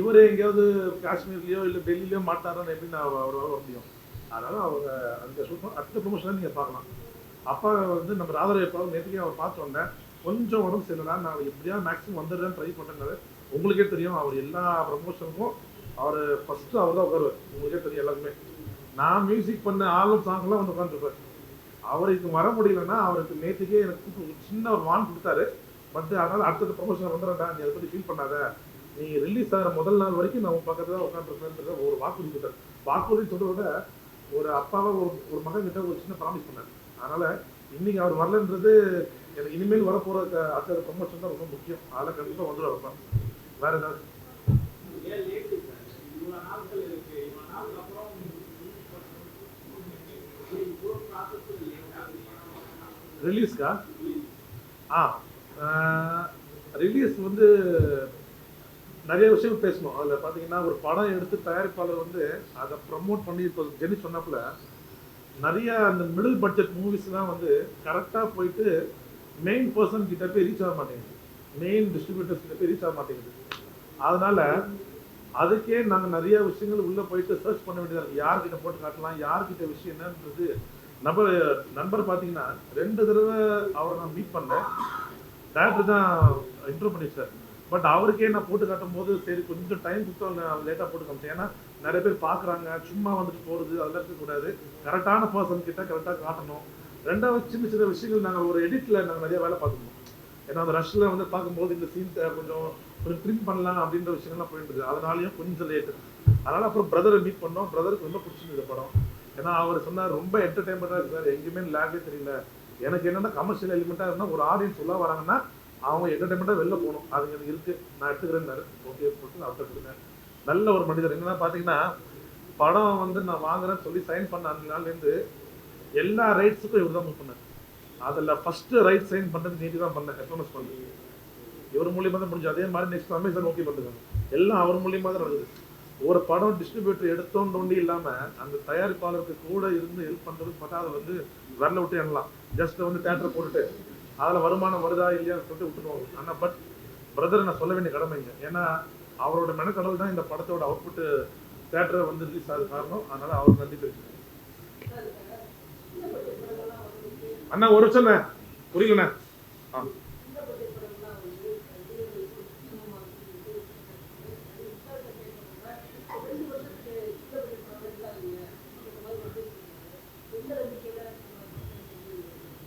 இவர் எங்கேயாவது காஷ்மீர்லேயோ இல்லை டெல்லியிலையோ மாட்டாரோ எப்படி நான் அவரால் வர முடியும். அதனால் அவங்க அந்த ஷூட் அடுத்த ப்ரொமோஷனாக நீங்கள் பார்க்கலாம். அப்பா வந்து நம்ம ராதரவை பார்த்து நேற்றுக்கே அவர் பார்த்து வந்தேன் கொஞ்சம் உடம்பு சரியில்லை நான் எப்படியா மேக்ஸிமம் வந்துடுறேன்னு ட்ரை பண்ணுறாரு உங்களுக்கே தெரியும் அவர் எல்லா ப்ரமோஷனுக்கும் அவர் ஃபஸ்ட்டு அவர் தான் உட்காருவார் உங்களுக்கே தெரியும் எல்லாருக்குமே நான் மியூசிக் பண்ண ஆல்பம் சாங்லாம் வந்து உட்காந்துருப்பேன் அவருக்கு வர முடியலன்னா அவருக்கு நேற்றுக்கே எனக்கு ஒரு சின்ன ஒரு வான் கொடுத்தாரு. பட் அதனால அடுத்தது ப்ரொமோஷன் வந்துடுறேன்டா நீ அதை பற்றி ஃபீல் பண்ணாத. நீ ரிலீஸ் ஆகிற முதல் நாள் வரைக்கும் நான் உன் பக்கத்துல தான் உட்காந்துருக்கேன் ஒரு வாக்குறுதி கொடுத்தாரு வாக்குறுதி சொல்கிறத விட ஒரு அப்பாவை ஒரு ஒரு மகன் கிட்ட ஒரு சின்ன ப்ராமிஸ் பண்ணார் அதனால் இன்னைக்கு அவர் வரலன்றது எனக்கு இனிமேல் வரப்போகிற அடுத்த ப்ரொமோஷன் தான் ரொம்ப முக்கியம். அதில் கண்டிப்பாக வந்துடுவார் அப்பா. வேற ஏதாவது? ரிலீஸ்க்கா ஆ ரிலீஸ் வந்து நிறைய விஷயம் பேசணும். அதில் பார்த்தீங்கன்னா ஒரு படம் எடுத்து தயாரிப்பாளர் வந்து அதை ப்ரமோட் பண்ணி இப்போ ஜெனி சொன்னப்பில் நிறைய அந்த மிடில் பட்ஜெட் மூவிஸ்லாம் வந்து கரெக்டாக போயிட்டு மெயின் பர்சன் கிட்ட போய் ரீச் ஆக மாட்டேங்குது. மெயின் டிஸ்ட்ரிபியூட்டர்ஸ் கிட்ட போய் ரீச் ஆக மாட்டேங்குது. அதனால அதுக்கே நாங்கள் நிறைய விஷயங்கள் உள்ளே போயிட்டு சர்ச் பண்ண வேண்டியதாக இருக்குது யார்கிட்ட போட்டு காட்டலாம் யார்கிட்ட விஷயம் என்னன்றது நம்ம நண்பர் பார்த்தீங்கன்னா ரெண்டு தடவை அவரை நான் மீட் பண்ணேன். டேரக்டர் தான் இன்ட்ரோ பண்ணி சார். பட் அவருக்கே நான் போட்டு காட்டும் போது சரி கொஞ்சம் டைம் கொடுத்து லேட்டாக போட்டு காமிச்சேன். ஏன்னா நிறைய பேர் பார்க்குறாங்க சும்மா வந்துட்டு போகிறது அதெல்லாம் இருக்கக்கூடாது கரெக்டான பர்சன் கிட்ட கரெக்டாக காட்டணும். ரெண்டாவது சின்ன சின்ன விஷயங்கள் நாங்கள் ஒரு எடிட்டில் நாங்கள் நிறைய வேலை பார்த்துருந்தோம். ஏன்னா அந்த ரஷ்ஷில் வந்து பார்க்கும்போது இந்த சீன் கொஞ்சம் கொஞ்சம் ட்ரிம் பண்ணலாம் அப்படின்ற விஷயங்கள்லாம் போயிட்டு இருக்கு. அதனாலயும் கொஞ்சம் லேட்டு அதனால் அப்புறம் பிரதரை மீட் பண்ணோம். பிரதருக்கு ரொம்ப பிடிச்சிருந்தது படம். ஏன்னா அவர் சொன்னார் ரொம்ப என்டர்டைன்மெண்ட்டாக இருக்கு சார். எங்கேயுமே லேகே தெரியல. எனக்கு என்னென்னா கமர்ஷியல் எலிமெண்ட்டாக இருந்தால் ஒரு ஆடியன்ஸ் உள்ள வராங்கன்னா அவங்க என்டர்டைன்மெண்ட்டாக வெளில போகணும். அது எனக்கு இருக்குது நான் எடுத்துக்கிறேன்னாரு ஓகே போட்டு அவர்கிட்ட கொடுங்க நல்ல ஒரு மனிதர். என்னென்னா பார்த்தீங்கன்னா படம் வந்து நான் வாங்குறேன்னு சொல்லி சைன் பண்ண அந்த நாள்லேருந்து எல்லா ரைட்ஸுக்கும் இவர் தான் மூவ் பண்ணார். அதில் ஃபஸ்ட்டு ரைட் சைன் பண்ணுறது நீதி தான் பண்ணேன் எஸ்எம்எஸ் பண்ணி இவர் மூலியமாக தான் முடிஞ்சு அதே மாதிரி நெக்ஸ்ட் அமேசான் ஓகே பண்ணுறாங்க எல்லாம் அவர் மூலியமாக தான் நடக்குது. ஒரு படம் டிஸ்ட்ரிபியூட்டர் எடுத்தோன்ற ஒண்டி இல்லாமல் அந்த தயாரிப்பாளருக்கு கூட இருந்து ஹெல்ப் பண்றது பார்த்தா அதை வந்து வரல விட்டு எண்ணலாம். ஜஸ்ட் வந்து தேட்டர் போட்டுட்டு அதில் வருமானம் வருதா இல்லையான்னு சொல்லிட்டு விட்டுருவாங்க ஆனால் பட் பிரதர் நான் சொல்ல வேண்டிய கடமைங்க ஏன்னா அவரோட மெனக்கடல் தான் இந்த படத்தோட அவுட்புட்டு தேட்டரை வந்து ரிலீஸ் ஆகுது காரணம். அதனால அவர் நன்றி தெரிவிச்சுக்கிறேன். அண்ணா ஒரு நிமிஷம் புரியலண்ணா? ஆ.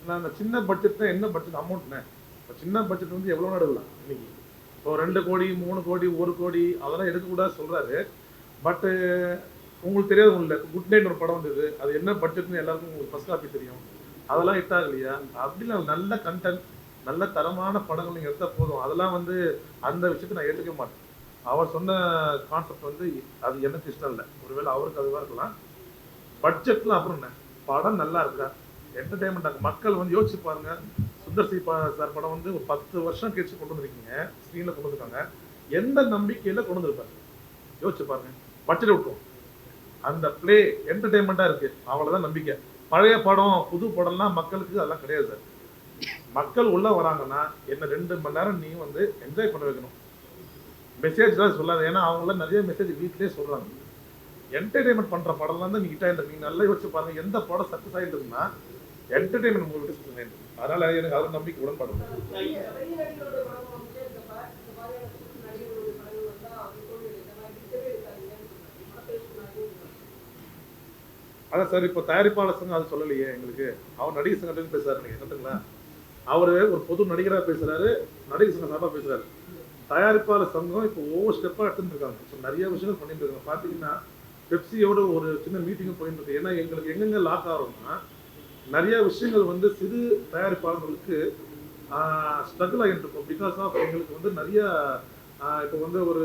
நான் அந்த சின்ன பட்ஜெட்னா என்ன பட்ஜெட் அமௌண்ட்னே இப்போ சின்ன பட்ஜெட் வந்து எவ்வளோ எடுக்கலாம். இன்னைக்கு. இப்போ ரெண்டு கோடி மூணு கோடி ஒரு கோடி அதெல்லாம் எடுக்கக்கூடாது சொல்கிறாரு பட்டு உங்களுக்கு தெரியாது இல்லை. குட் நைட் ஒரு படம் வந்தது. அது என்ன பட்ஜெட்னு எல்லாருக்கும் உங்களுக்கு ஃபஸ்ட் காப்பி தெரியும். அதெல்லாம் ஹிட் ஆகலையா? அப்படிலாம் நல்ல கண்டென்ட் நல்ல தரமான படங்கள் நீங்கள் எடுத்தால் போதும். அதெல்லாம் வந்து அந்த விஷயத்தை நான் ஏற்றுக்க மாட்டேன். அவர் சொன்ன கான்செப்ட் வந்து அது எனக்கு இஷ்டம் இல்லை. ஒருவேளை அவருக்கு அதுவாக இருக்கலாம். பட்ஜெட்லாம் அப்புறம் என்ன? படம் நல்லா இருக்கா? என்டர்டைன்மெண்ட் மக்கள் வந்து யோசிச்சு பாருங்க. சுந்தர் சி சார் படம் வந்து ஒரு பத்து வருஷம் கழிச்சு கொண்டு வந்திருக்கீங்க. ஸ்க்ரீனில் கொண்டு வந்திருக்காங்க. எந்த நம்பிக்கையில கொண்டு வந்திருப்பாரு? யோசிச்சு பாருங்க. பட்ஜெட் விட்டுரும் அந்த ப்ளே என்டர்டைன்மெண்ட்டாக இருக்கு. அவ்வளோதான் நம்பிக்கை. பழைய படம் புது படம்லாம் மக்களுக்கு அதெல்லாம் கிடையாது சார். மக்கள் உள்ள வராங்கன்னா என்ன ரெண்டு மணி நேரம் நீ வந்து என்ஜாய் பண்ண வைக்கணும். மெசேஜ் தான் சொல்லாது. ஏன்னா அவங்களாம் நிறைய மெசேஜ் வீட்லயே சொல்றாங்க. என்டர்டைன்மெண்ட் பண்ற படம்லாம் தான் நீங்க ஹிட் நீங்க நல்லா யோசிச்சு பாருங்க. எந்த படம் சக்சஸ் ஆயிட்டு இருக்குன்னா என்டர்டைன்மெண்ட் மூவி சொல்லுங்க அதனால எனக்கு அதில் நம்பிக்கை உடன்பாடு அதான் சார் இப்போ தயாரிப்பாளர் சங்கம் அது சொல்லலையே எங்களுக்கு. அவர் நடிகர் சங்கத்துக்கு பேசுறாரு நீங்க என்னதுங்களா? அவரு ஒரு பொது நடிகரா பேசுறாரு நடிகர் சங்கம் சார்பாக பேசுறாரு. தயாரிப்பாளர் சங்கம் இப்போ ஒவ்வொரு ஸ்டெப்பா எடுத்துருக்காங்க இருக்காங்க. ஸோ நிறைய விஷயங்கள் பண்ணிட்டு இருக்காங்க. பாத்தீங்கன்னா பெப்சியோட ஒரு சின்ன மீட்டிங்கும் போயிட்டு இருக்கு. ஏன்னா எங்களுக்கு எங்கெங்க லாக் ஆகும்னா நிறைய விஷயங்கள் வந்து சிறு தயாரிப்பாளர்களுக்கு ஸ்ட்ரகிள் ஆகிட்டு இருக்கும் பிகாஸ் ஆஃப் எங்களுக்கு வந்து நிறைய ஆஹ் இப்போ வந்து ஒரு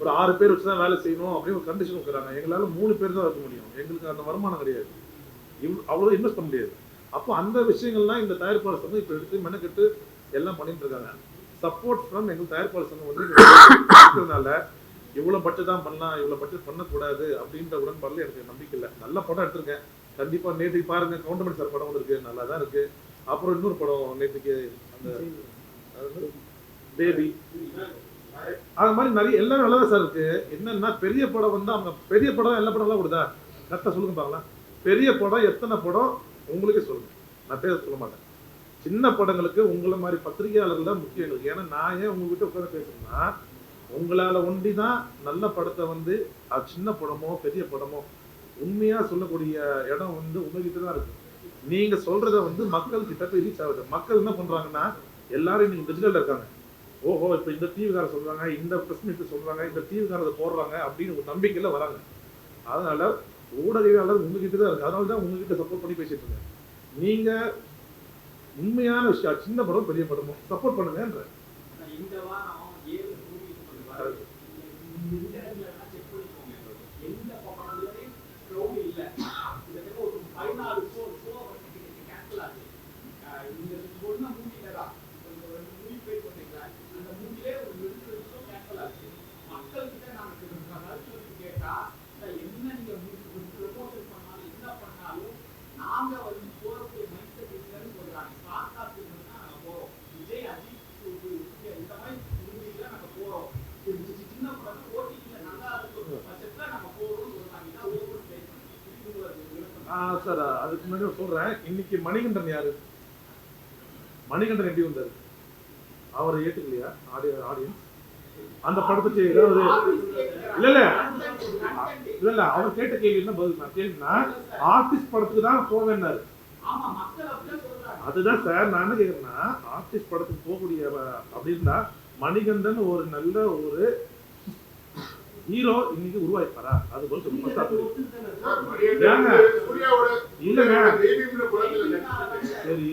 ஒரு ஆறு பேர் வச்சு தான் வேலை செய்யணும் அப்படின்னு ஒரு கண்டிஷன் வைக்கிறாங்க எங்களால மூணு பேர் தான் இருக்க முடியும். எங்களுக்கு அந்த வருமானம் கிடையாது. இவ் அவ்வளோ இன்வெஸ்ட் பண்ண முடியாது. அப்போ அந்த விஷயங்கள்லாம் இந்த தயாரிப்பாளர் சங்கம் இப்போ எடுத்து மெனக்கெட்டு எல்லாம் பண்ணிட்டு இருக்காங்க. சப்போர்ட் ஃப்ரம் எங்கள் தயாரிப்பாளர் சங்கம் வந்து இருக்கிறதுனால இவ்வளோ பட்ஜெட் தான் பண்ணலாம் இவ்வளோ பட்ஜெட் பண்ணக்கூடாது அப்படின்ற உடன்பாடுல எனக்கு நம்பிக்கை இல்லை. நல்ல படம் எடுத்திருக்கேன். கண்டிப்பாக நேற்றுக்கு பாருங்க கவுண்டமணி சார் படம் வந்திருக்கு நல்லா தான் இருக்கு. அப்புறம் இன்னொரு படம் நேற்றுக்கு அந்த பேபி அது மாதிரி நிறைய எல்லாம் நல்லா தான் சார் இருக்கு. என்னன்னா பெரிய படம் வந்து அவங்க பெரிய படம் எல்லா படம்லாம் கொடுதா கரெக்டாக சொல்லுங்க பாக்கலாம். பெரிய படம் எத்தனை படம் உங்களுக்கே சொல்லுங்க. நான் பேச சொல்ல மாட்டேன். சின்ன படங்களுக்கு உங்களை மாதிரி பத்திரிகையாளர்கள் தான் முக்கியம் எங்களுக்கு. ஏன்னா நான் ஏன் உங்ககிட்ட உட்காந்து பேசுறேன்னா உங்களால ஒண்டி தான் நல்ல படத்தை வந்து அது சின்ன படமோ பெரிய படமோ உண்மையா சொல்லக்கூடிய இடம் வந்து உங்ககிட்ட தான் இருக்கு. நீங்க சொல்றத வந்து மக்கள் கிட்ட போய் ரீச் ஆகுது. மக்கள் என்ன பண்றாங்கன்னா எல்லாரும் இன்னைக்கு டிஜிட்டல்ல இருக்காங்க. ஓஹோ இப்போ இந்த டிவிக்கார சொல்றாங்க இந்த பிரஸ் மீட் சொல்றாங்க இந்த டிவிக்காரதை போடுறாங்க அப்படின்னு ஒரு நம்பிக்கையில வராங்க. அதனால ஊடகவியாளர் உங்ககிட்ட தான் இருக்கு. அதனால தான் உங்ககிட்ட சப்போர்ட் பண்ணி பேசிட்டு இருக்கேன். நீங்க உண்மையான விஷயம் சின்ன படம் பெரிய படமோ சப்போர்ட் பண்ணுங்கன்ற இந்த வாரம் ஏழு மூவிஸ் பண்ணுவாரு இந்த இடத்துல செக் பண்ணிக்கோங்க எந்த படத்துலயும் க்ரௌட் இல்ல கிட்டத்தட்ட ஒரு பதினாலு ஷோ ஷோ வந்து கேன்சல் ஆச்சு அஹ் இந்த சொன்ன மூவில தான் ஒரு ரெண்டு மூவி போய் பண்ணிக்கலாம் அந்த மூவிலே ஒரு ரெண்டு ரெண்டு ஷோ கேன்சல் ஆச்சு மக்கள் கிட்ட நாங்க கருத்து கேட்டா சார் என்ன நீங்க ப்ரொமோஷன் பண்ணாலும் என்ன பண்ணாலும் நாங்க வந்து போறக்கூடிய மைண்ட் செட் இல்லைன்னு சொல்றாங்க ஸ்மார்ட் காஸ்ட் நாங்க போறோம் விஜய் அஜித் சு- சு- இந்த மாதிரி மூவில நாங்க போறோம் இது சி- சின்ன படம் ஓடிடில நல்லா இருக்கும் பட்சத்துல நாங்க போறோம்னு சொல்றாங்க இதான் ஓவர் ஸ்டேட்மெண்ட் ஆ சார் அதுக்கு முன்னாடி நான் சொல்றேன். இன்னைக்கு மணிகண்டன் யாரு? மணிகண்டன் எப்படி வந்தார்? அவரை ஏற்றுக்கலையா ஆடிய ஆடியன்ஸ் அந்த படத்துக்கு ஏதாவது இல்ல இல்ல. இல்ல இல்ல. அவர் கேட்ட கேள்வி என்ன பதில்? நான் கேள்வினா ஆர்டிஸ்ட் படத்துக்கு தான் போவேன்னாரு அதுதான் சார் நான் என்ன கேக்குறேன்னா ஆர்டிஸ்ட் படத்துக்கு போகக்கூடிய அப்படின்னா மணிகண்டன் ஒரு நல்ல ஒரு ஹீரோ இன்னைக்கு உருவாயிருப்பாரா? அது போல சொல்லுங்க சரி.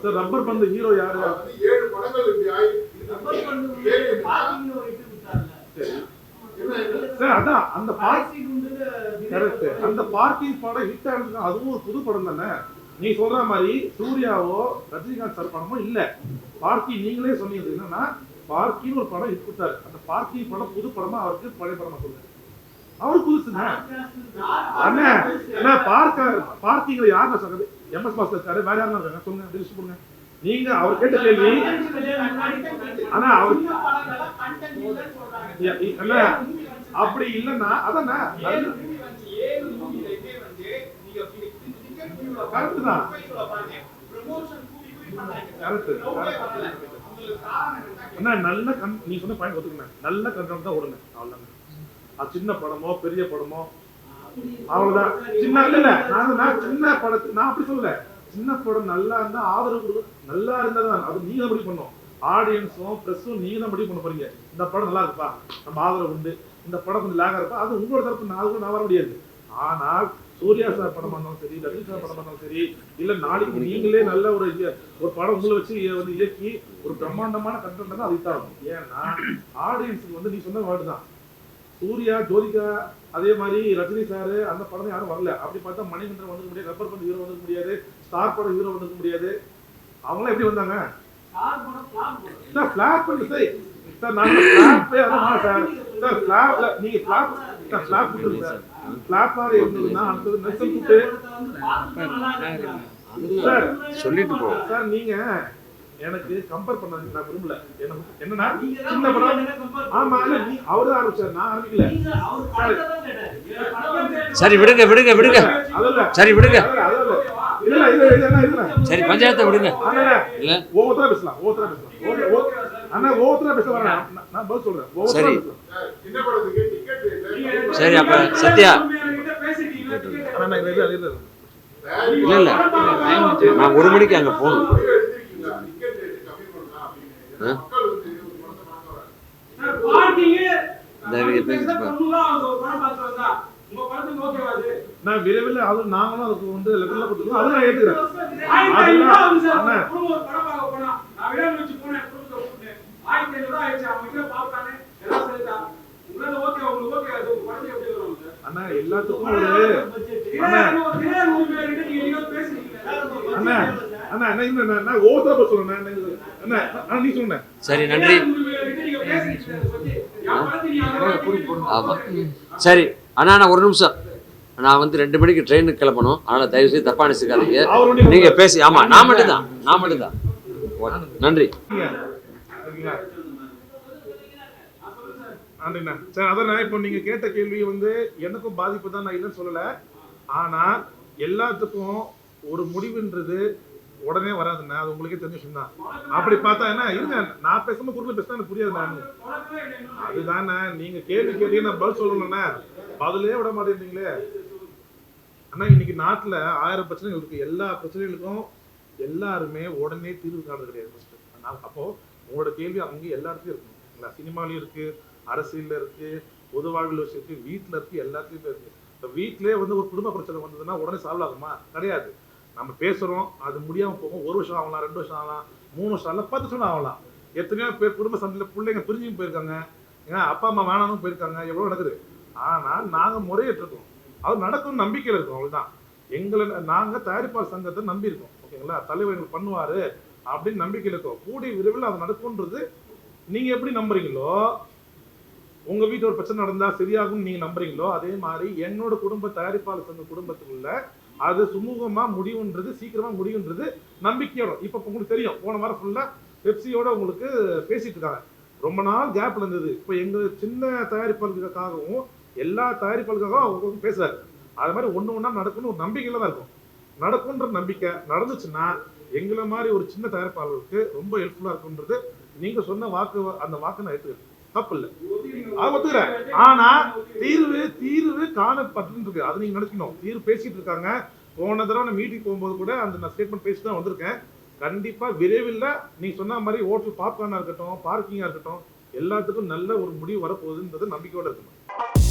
சார் ரப்பர் பந்து ஹீரோ யாரு? வந்து ஏழு படங்கள் இப்படி ஆகி ரப்பர் பந்து சரி. என்ன இது? சார் அதான் அந்த பார்க் பாசி குண்டு கரெக்ட். அந்த பார்க்கிங் படம் ஹிட் ஆனது அதுவும் ஒரு புது படம் தானே? நீ சொல்ற மாதிரி சூர்யாவோ ரஜினிகாந்த் சார் படமோ இல்ல. பார்க்கி நீங்களே சொன்னீங்க. என்னன்னா பார்க்கின்னு ஒரு படம் ஹிட் கொடுத்தாரு. அந்த பார்க்கி படம் புது படமா அவருக்கு பழைய படமா சொல்லுங்க அவரு புதுசுங்க அண்ணே அண்ணா பார்க்க பார்க்கிங்ல யாருன்னா சொல்றது எம்எஸ் பாஸ் இருக்காரு வேற யாரும் இருக்காங்க? சொல்லுங்க லிஸ்ட் கொடுங்க. நீங்க அவர் கேட்ட கேள்வி. அண்ணா அவர் அப்படி இல்லைன்னா அதாண்ணா கருத்து தான். அண்ணா நல்ல கண் நீ சொன்ன பாயிண்ட் ஒத்துக்கணும் நல்ல கண்ட்ரோல் தான் ஓடுங்க அது சின்ன படமோ பெரிய படமோ? அவ்வளவுதான். சின்ன இல்ல நான் நான் சின்ன படத்து நான் அப்படி சொல்லல. சின்ன படம் நல்லா இருந்தா ஆதரவு கொடுக்க நல்லா இருந்தா தான். அது நீங்க தான் முடிவு பண்ணும் ஆடியன்ஸும் ப்ரெஸ்ஸும் நீங்க தான் முடிவு பண்ண போறீங்க. இந்த படம் நல்லா இருக்குப்பா. நம்ம ஆதரவு உண்டு. இந்த படம் கொஞ்சம் லேகா இருப்பா அது உங்களோட தரப்பு. நான் கூட நான் வர முடியாது. ஆனால் சூர்யா சார் படமா இருந்தாலும் சரி ரஜினி சார் படமா இருந்தாலும் சரி இல்ல நாளைக்கு நீங்களே நல்ல ஒரு ஒரு படம் உங்களை வச்சு வந்து இயக்கி ஒரு பிரம்மாண்டமான கண்டென்ட் தான் அது ஏன்னா ஆடியன்ஸுக்கு வந்து நீ சொன்ன வேர்டு தான். சூர்யா ஜோதிகா அதே மாதிரி ரஜினி சார் அந்த படம் யாரும் வரல. அப்படி பார்த்தா மணிகண்டன் வந்துக்க முடியாது ரப்பர் பந்து ஹீரோ வந்துக்க முடியாது ஸ்டார் படம் ஹீரோ வந்துக்க முடியாது. அவங்களாம் எப்படி வந்தாங்க? ஃபிளாப் பண்ணி சார் சார் நான் ஃபிளாப்பே அதான் சார் சார் ஃபிளாப்ல நீங்க ஃபிளாப் சார் ஃபிளாப் சார் சொல்லிட்டு போ. சார் நீங்க எனக்கு கம்பேர் பண்ண நான் விரும்பல. என்ன என்னன்னா சின்ன படம். ஆமா அவரு ஆரம்பிச்சார். நான் ஆரம்பிக்கல. சரி. விடுங்க விடுங்க விடுங்க. அதல்ல. சரி விடுங்க. சரி பஞ்சாயத்தை விடுங்க. இல்ல. ஒவ்வொருத்தரா பேசலாம் ஒவ்வொருத்தரா பேசலாம். அண்ணா ஒவ்வொருத்தரா பேச வரேன். நான் பதில் சொல்றேன். சரி. சார், அப்ப சத்யா. இல்ல இல்ல. நான் ஒரு மணிக்கு அங்க போகணும். நான் விரைவில் அது நாங்களும் அதுக்கு வந்து லெவலில் கொடுத்துருக்கோம் அதை நான் ஏற்றுக்கிறேன் அண்ணா அண்ணா அண்ணா அண்ணா. அண்ணா அண்ணா அண்ணா அண்ணா சரி நன்றி. ஆமா. சரி அண்ணா நான் ஒரு நிமிஷம். நான் வந்து ரெண்டு மணிக்கு ட்ரெயினுக்கு கிளம்பணும். அதனால தயவு செய்து தப்பா நினைச்சுக்காதீங்க நீங்க பேசி ஆமா நான் மட்டும்தான். நான் மட்டும்தான். நன்றி. சரிங்களா நன்றிண்ணா சரி அதான் இப்போ நீங்க கேட்ட கேள்வி வந்து எனக்கும் பாதிப்பு தான் நான் இல்லைன்னு சொல்லல. ஆனா எல்லாத்துக்கும் ஒரு முடிவுன்றது உடனே வராதுண்ணா. அது உங்களுக்கே தெரிஞ்ச விஷயம் தான் அப்படி பார்த்தா என்ன? இருங்க நான் பேசாம குறுக்கில் பேசினா எனக்கு புரியாது நான் அதுதானே நீங்க கேள்வி கேட்டீங்க நான் பதில் சொல்லணும்ண்ணா. பதிலே விட மாட்டேங்கிறீங்களே ஆனா இன்னைக்கு நாட்டுல ஆயிரம் பிரச்சனைகள் இருக்கு. எல்லா பிரச்சனைகளுக்கும் எல்லாருமே உடனே தீர்வு காணது கிடையாது ஃபஸ்ட்டு அப்போ உங்களோட கேள்வி அங்கே எல்லா இடத்துலயும் இருக்கும். இல்லைங்களா? சினிமாலையும் இருக்கு அரசியல்ல இருக்கு பொது வாழ்வில் இருக்கு வீட்டில் இருக்கு எல்லாத்துலயும் இருக்கு. இப்போ வீட்டிலே வந்து ஒரு குடும்ப பிரச்சனை வந்ததுன்னா உடனே சால்வ் ஆகுமா? கிடையாது. நம்ம பேசுகிறோம் அது முடியாமல் போகும். ஒரு வருஷம் ஆகலாம் ரெண்டு வருஷம் ஆகலாம் மூணு வருஷம் ஆகலாம் பத்து வருஷம் ஆகலாம். எத்தனையோ பேர் குடும்ப சந்தையில் பிள்ளைங்க பிரிஞ்சும் போயிருக்காங்க. ஏன்னா அப்பா அம்மா வேணாலும் போயிருக்காங்க எவ்வளோ நடக்குது? ஆனால் நாங்கள் முறையிட்டிருக்கோம் அது நடக்கும் நம்பிக்கையில் இருக்கோம் அவ்வளோதான் எங்களை நாங்கள் தயாரிப்பாளர் சங்கத்தை நம்பி இருக்கோம். ஓகேங்களா? தலைவர் எங்களுக்கு பண்ணுவார். அப்படின்னு நம்பிக்கையில் இருக்கோம் கூடிய விரைவில் அது நடக்கும்ன்றது நீங்கள் எப்படி நம்புறீங்களோ உங்கள் வீட்டில் ஒரு பிரச்சனை நடந்தால் சரியாகும்னு நீங்கள் நம்புறீங்களோ அதே மாதிரி என்னோட குடும்ப தயாரிப்பாளர் சங்க குடும்பத்துக்குள்ள அது சுமூகமாக முடிவுன்றது சீக்கிரமாக முடிவுன்றது நம்பிக்கையோட. இப்போ உங்களுக்கு தெரியும் போன வாரம் ஃபுல்லாக பெப்சியோட உங்களுக்கு பேசிட்டு இருக்காங்க. ரொம்ப நாள் கேப் இருந்தது. இப்போ எங்கள் சின்ன தயாரிப்பாளர்களுக்காகவும் எல்லா தயாரிப்பாளர்களுக்காகவும் அவங்க பேசுறாரு. அது மாதிரி ஒன்று ஒன்றா நடக்கும்னு ஒரு நம்பிக்கையில் தான் இருக்கும். நடக்கும்ன்ற நம்பிக்கை நடந்துச்சுன்னா எங்களை மாதிரி ஒரு சின்ன தயாரிப்பாளர்களுக்கு ரொம்ப ஹெல்ப்ஃபுல்லா இருக்குன்றது நீங்கள் சொன்ன வாக்கு அந்த வாக்கு நான் ஏற்றுக்கிறேன் தப்பு இல்லை அதை ஒத்துக்கிறேன். ஆனா தீர்வு தீர்வு காணப்பட்டு இருக்கு அதை நீங்க நினைக்கணும் தீர்வு பேசிட்டு இருக்காங்க. போன தடவை நான் மீட்டிங் போகும்போது கூட அந்த நான் ஸ்டேட்மெண்ட் பேசி தான் வந்திருக்கேன். கண்டிப்பாக விரைவில் நீங்க சொன்ன மாதிரி ஹோட்டல் பாப்கார்னாக இருக்கட்டும் பார்க்கிங்காக இருக்கட்டும் எல்லாத்துக்கும் நல்ல ஒரு முடிவு வரப்போகுதுன்றது நம்பிக்கையோட இருக்கணும்.